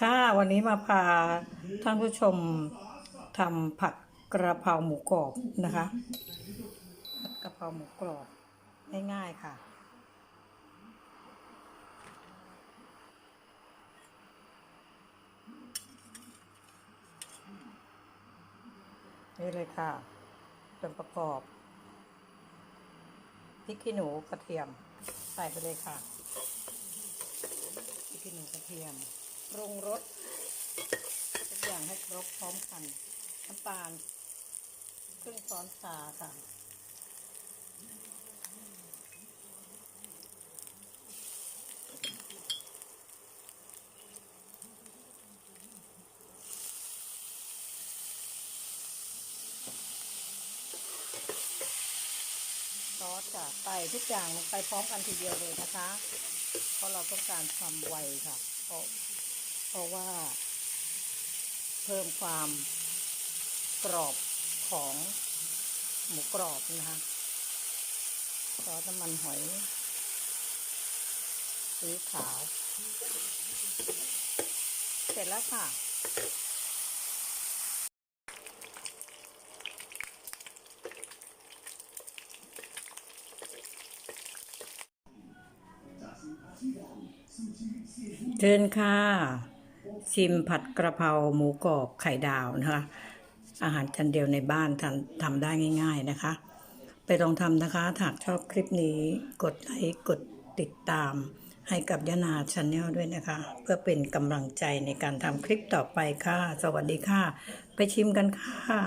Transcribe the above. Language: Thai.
ค่ะวันนี้มาพาท่านผู้ชมทำผัดกระเพราหมูกรอบนะคะผัดกระเพราหมูกรอบง่ายๆค่ะ นี่เลยค่ะส่วนประกอบพริกขี้หนูกระเทียม ใส่ไปเลยค่ะพริกขี้หนูกระเทียม ปรุงรสทุกอย่างให้ครบพร้อมกัน น้ำตาลครึ่งช้อนชาค่ะซอสจะใส่ทุกอย่างลงไปพร้อมกันทีเดียวเลยนะคะ เพราะเราต้องการความไวค่ะ เพราะ เพราะว่า เพิ่มความกรอบของหมูกรอบนะคะซอสน้ำมันหอย สีขาว เสร็จแล้วค่ะเชิญค่ะ ชิมผัดกระเพราหมูกรอบไข่ดาวนะคะ อาหารจานเดียวในบ้านทำทำได้ง่าย ๆนะคะ ไปลองทำนะคะถ้าหากชอบคลิปนี้กดไลค์กดติดตาม ให้กับยานาชาแนลด้วยนะคะ เพื่อเป็นกำลังใจในการทำคลิปต่อไปค่ะ สวัสดีค่ะ ไปชิมกันค่ะ